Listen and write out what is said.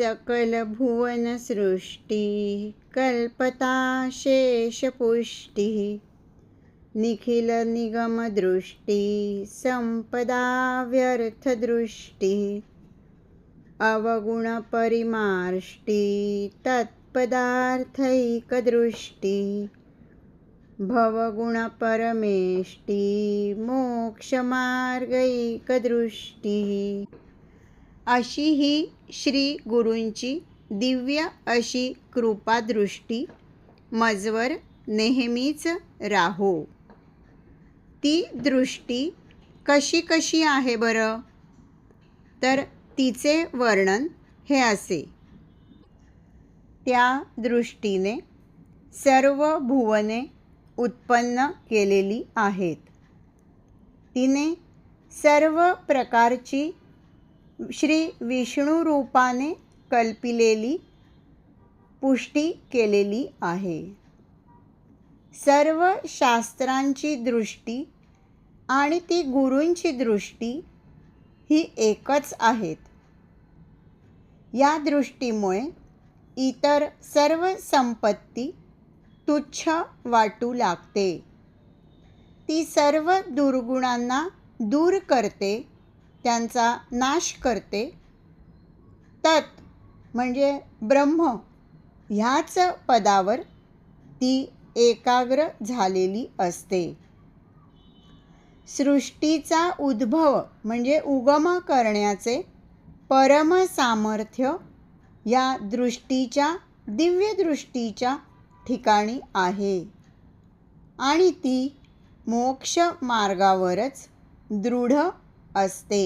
सकल भुवन सृष्टी कल्पता शेषपुष्टी निखिल निगम दृष्टी संपदा व्यर्थदृष्टी अवगुण परिमार्ष्टी तत्पदार्थैकदृष्टी भवगुण परमेष्टी अशी ही श्री गुरूंची दिव्य अशी कृपादृष्टी मजवर नेहमीच राहो. ती दृष्टी कशी कशी आहे बरं? तर तिचे वर्णन हे असे. त्या दृष्टीने सर्व भुवने उत्पन्न केलेली आहेत. तिने सर्व प्रकारची श्री विष्णू रूपाने कल्पिलेली पुष्टी केलेली आहे. सर्व शास्त्रांची दृष्टी आणि ती गुरूंची दृष्टी ही एकच आहेत. या दृष्टीमुळे इतर सर्व संपत्ती तुच्छ वाटू लागते. ती सर्व दुर्गुणांना दूर करते त्यांचा नाश करते. तत् म्हणजे ब्रह्म ह्याच पदावर ती एकाग्र झालेली असते. सृष्टीचा उद्भव म्हणजे उगम करण्याचे परम सामर्थ्य या दृष्टीच्या दिव्यदृष्टीच्या ठिकाणी आहे. आणि ती मोक्ष मार्गावरच दृढ असते